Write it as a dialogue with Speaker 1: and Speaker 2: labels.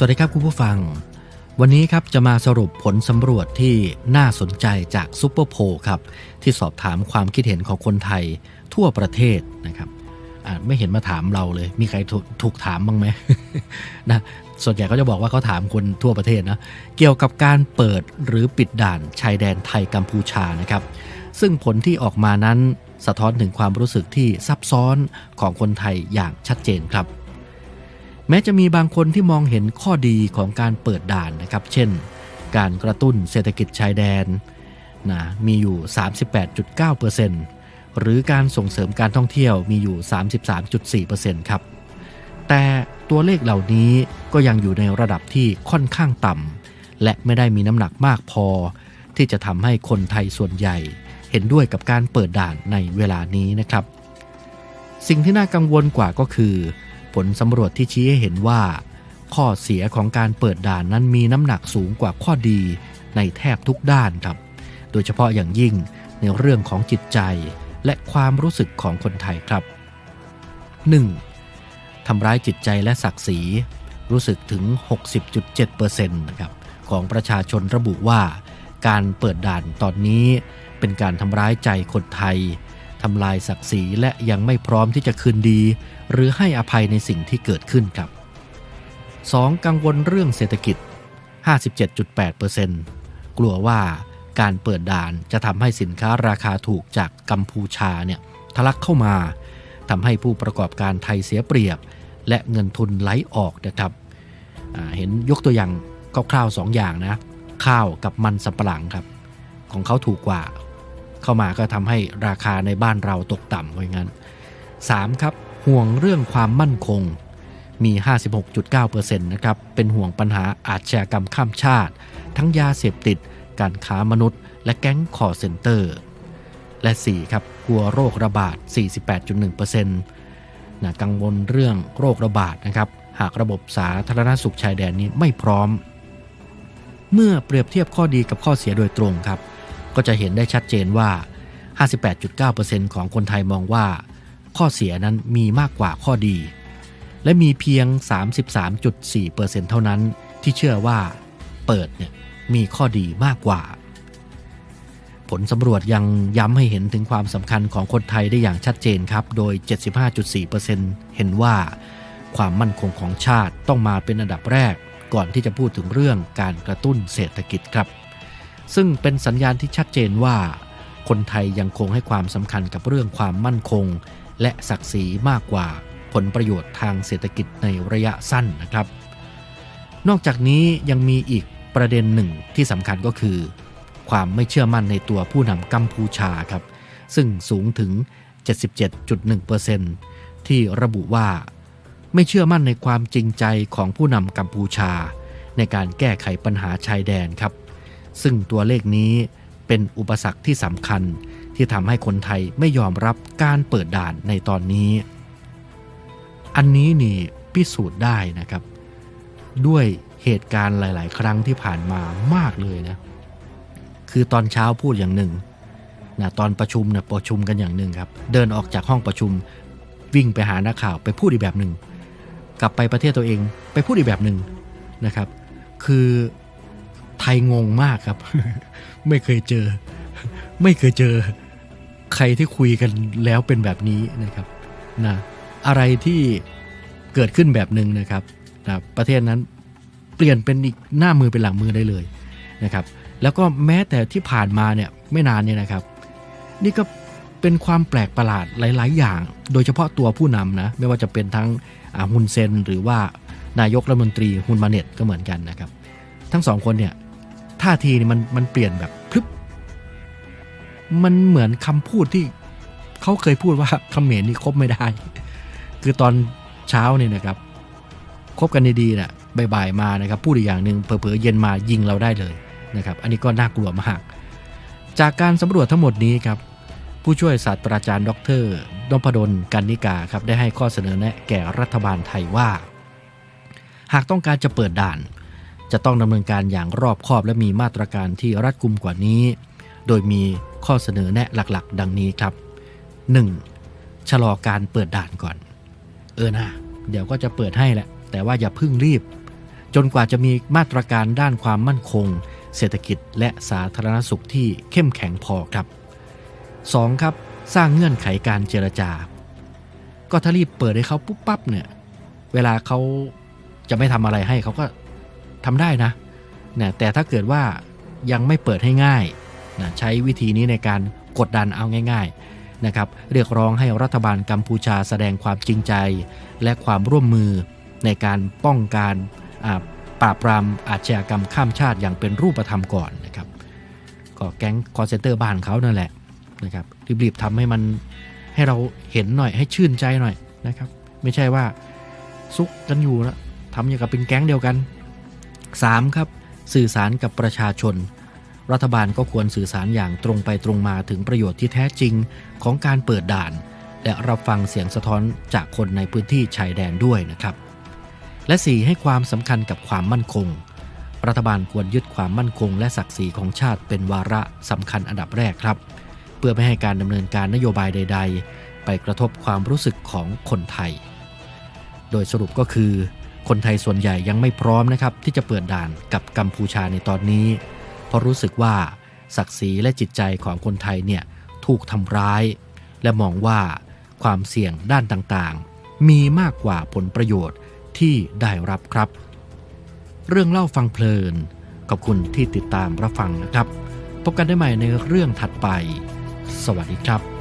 Speaker 1: สวัสดีครับคุณผู้ฟัง วันนี้ครับจะมาสรุปผลสำรวจที่น่าสนใจจากซูเปอร์โพลครับ ที่สอบถามความคิดเห็นของคนไทยทั่วประเทศนะครับไม่เห็นมาถามเราเลย มีใครถูกถูกถามบ้างไหมนะส่วนใหญ่ก็จะบอกว่าเขาถามคนทั่วประเทศนะเกี่ยวกับการเปิดหรือปิดด่านชายแดนไทยกัมพูชานะครับ ซึ่งผลที่ออกมานั้นสะท้อนถึงความรู้สึกที่ซับซ้อนของคนไทยอย่างชัดเจนครับ แม้จะมีบางคนที่มองเห็นข้อดีของการเปิดด่านนะครับ เช่น การกระตุ้นเศรษฐกิจชายแดนนะมีอยู่ 38.9%หรือการส่งเสริมการท่องเที่ยวมีอยู่ 33.4%ครับ แต่ตัวเลขเหล่านี้ก็ยังอยู่ในระดับที่ค่อนข้างต่ำและไม่ได้มีน้ำหนักมากพอ ที่จะทำให้คนไทยส่วนใหญ่ เห็นด้วยกับการเปิดด่านในเวลานี้นะครับ สิ่งที่น่ากังวลกว่าก็คือ ลสำรวจที่ชี้ให้เห็นว่า ข้อเสียของการเปิดด่านนั้นมีน้ำหนักสูงกว่าข้อดีในแทบทุกด้านครับ โดยเฉพาะอย่างยิ่งในเรื่องของจิตใจและความรู้สึกของคนไทยครับ 1. ทำร้ายจิตใจและศักดิ์ศรี รู้สึกถึง 60.7%นะครับของประชาชนระบุว่า การเปิดด่านตอนนี้เป็นการทำร้ายใจคนไทย ทำลายศักดิ์ศรีและยังไม่พร้อมที่จะคืนดี หรือให้อภัยในสิ่งที่เกิดขึ้นครับ 2. กังวลเรื่องเศรษฐกิจ 57.8%กลัวว่าการเปิดด่านจะทำให้สินค้าราคาถูกจากกัมพูชาเนี่ยทะลักเข้ามาทำให้ผู้ประกอบการไทยเสียเปรียบ และเงินทุนไหลออกนะครับเห็นยกตัวอย่างคร่าวๆสองอย่างนะ ข้าวกับมันสำปะหลังครับ ของเขาถูกกว่า เข้ามาก็ทำให้ราคาในบ้านเราตกต่ำไว่างั้น 3. ครับห่วงเรื่องความมั่นคงมี 56.9%นะครับ เป็นห่วงปัญหาอาชญากรรมข้ามชาติ ทั้งยาเสพติด การค้ามนุษย์ และแก๊งคอเซ็นเตอร์ และ 4 ครับ กลัวโรคระบาด 48.1%นะกังวลเรื่องโรคระบาดนะครับ หากระบบสาธารณสุขชายแดนนี้ไม่พร้อม เมื่อเปรียบเทียบข้อดีกับข้อเสียโดยตรงครับ ก็จะเห็นได้ชัดเจนว่า 58.9%ของคนไทยมองว่า ข้อเสียนั้นมีมากกว่าข้อดี และมีเพียง 33.4%เท่านั้นที่เชื่อว่าเปิดเนี่ยมีข้อดีมากกว่า ผลสำรวจยังย้ำให้เห็นถึงความสำคัญของคนไทยได้อย่างชัดเจนครับ โดย 75.4%เห็นว่า ความมั่นคงของชาติต้องมาเป็นอันดับแรก ก่อนที่จะพูดถึงเรื่องการกระตุ้นเศรษฐกิจครับ ซึ่งเป็นสัญญาณที่ชัดเจนว่า คนไทยยังคงให้ความสำคัญกับเรื่องความมั่นคง และศักดิ์ศรีมากกว่าผลประโยชน์ทางเศรษฐกิจในระยะสั้นนะครับ นอกจากนี้ยังมีอีกประเด็นหนึ่งที่สำคัญก็คือ ความไม่เชื่อมั่นในตัวผู้นำกัมพูชาครับ ซึ่งสูงถึง 77.1%ที่ระบุว่า ไม่เชื่อมั่นในความจริงใจของผู้นำกัมพูชา ในการแก้ไขปัญหาชายแดนครับ ซึ่งตัวเลขนี้เป็นอุปสรรคที่สำคัญที่ทำให้คนไทยไม่ยอมรับการเปิดด่านในตอนนี้ อันนี้นี่พิสูจน์ได้นะครับ ด้วยเหตุการณ์หลาย ๆ ครั้งที่ผ่านมามากเลยนะ คือตอนเช้าพูดอย่างหนึ่งนะตอนประชุมนะประชุมกันอย่างหนึ่งครับ เดินออกจากห้องประชุม วิ่งไปหานักข่าวไปพูดอีกแบบหนึ่ง กลับไปประเทศตัวเองไปพูดอีกแบบหนึ่งนะครับ คือ ไทยงงมากครับ ไม่เคยเจอ ไม่เคยเจอ ใครที่คุยกันแล้วเป็นแบบนี้นะครับนะอะไรที่เกิดขึ้นแบบหนึ่งนะครับนะประเทศนั้นเปลี่ยนเป็นอีกหน้ามือเป็นหลังมือได้เลยนะครับ แล้วก็แม้แต่ที่ผ่านมาเนี่ยไม่นานเนี่ยนะครับ นี่ก็เป็นความแปลกประหลาดหลาย ๆ อย่าง โดยเฉพาะตัวผู้นำนะ ไม่ว่าจะเป็นทั้งฮุนเซนหรือว่านายกรัฐมนตรีฮุนมาเน็ตก็เหมือนกันนะครับ ทั้งสองคนเนี่ย ท่าทีนี่มันมันเปลี่ยนแบบพลึบมันเหมือนคำพูดที่เขาเคยพูดว่าเขมรนี่คบไม่ได้ คือตอนเช้าเนี่ยนะครับคบกันดีๆนะ่ะบ่ายๆมานะครับพูดอีกอย่างหนึ่งเผลอๆเย็นมายิงเราได้เลยนะครับ อันนี้ก็น่ากลัวมาก จากการสำรวจทั้งหมดนี้ครับผู้ช่วยศาสตราจารย์ ดรนพดลกันนิกาครับได้ให้ข้อเสนอแนะแก่รัฐบาลไทยว่า หากต้องการจะเปิดด่าน จะต้องดำเนินการอย่างรอบคอบและมีมาตรการที่รัดกุมกว่านี้ โดยมีข้อเสนอแนะหลักๆ ดังนี้ครับ 1. ชะลอการเปิดด่านก่อน เออนะเดี๋ยวก็จะเปิดให้แหละ แต่ว่าอย่าพิ่งรีบ จนกว่าจะมีมาตรการด้านความมั่นคง เศรษฐกิจและสาธารณสุขที่เข้มแข็งพอครับ 2. ครับ สร้างเงื่อนไขการเจรจาก็ถ้ารีบเปิดให้เขาปุ๊บปั๊บเนี่ย เวลาเขาจะไม่ทำอะไรให้เขาก็ ทำได้นะนะแต่ถ้าเกิดว่ายังไม่เปิดให้ง่ายนะใช้วิธีนี้ในการกดดันเอาง่ายๆนะครับเรียกร้องให้รัฐบาลกัมพูชาแสดงความจริงใจ และความร่วมมือในการป้องกันอ่าปราบปรามอาชญากรรมข้ามชาติอย่างเป็นรูปธรรมก่อนนะครับก็แก๊งคอร์เซนเตอร์บ้านเขานั่นแหละนะครับรีบๆทำให้มันให้เราเห็นหน่อยให้ชื่นใจหน่อยนะครับ ไม่ใช่ว่าซุกกันอยู่แล้วทำอย่างกับเป็นแก๊งเดียวกัน 3. ครับสื่อสารกับประชาชน รัฐบาลก็ควรสื่อสารอย่างตรงไปตรงมาถึงประโยชน์ที่แท้จริงของการเปิดด่าน และรับฟังเสียงสะท้อนจากคนในพื้นที่ชายแดนด้วยนะครับ และ 4. ให้ความสำคัญกับความมั่นคง รัฐบาลควรยึดความมั่นคง และศักดิ์ศรีของชาติเป็นวาระสำคัญอันดับแรกครับ เพื่อไม่ให้การดำเนินการนโยบายใด ๆ ไปกระทบความรู้สึกของคนไทย โดยสรุปก็คือ คนไทยส่วนใหญ่ยังไม่พร้อมนะครับที่จะเปิดด่านกับกัมพูชาในตอนนี้ เพราะรู้สึกว่าศักดิ์ศรีและจิตใจของคนไทยเนี่ยถูกทำร้าย และมองว่าความเสี่ยงด้านต่างๆ มีมากกว่าผลประโยชน์ที่ได้รับครับ เรื่องเล่าฟังเพลิน ขอบคุณที่ติดตามรับฟังนะครับ พบกันได้ใหม่ในเรื่องถัดไป สวัสดีครับ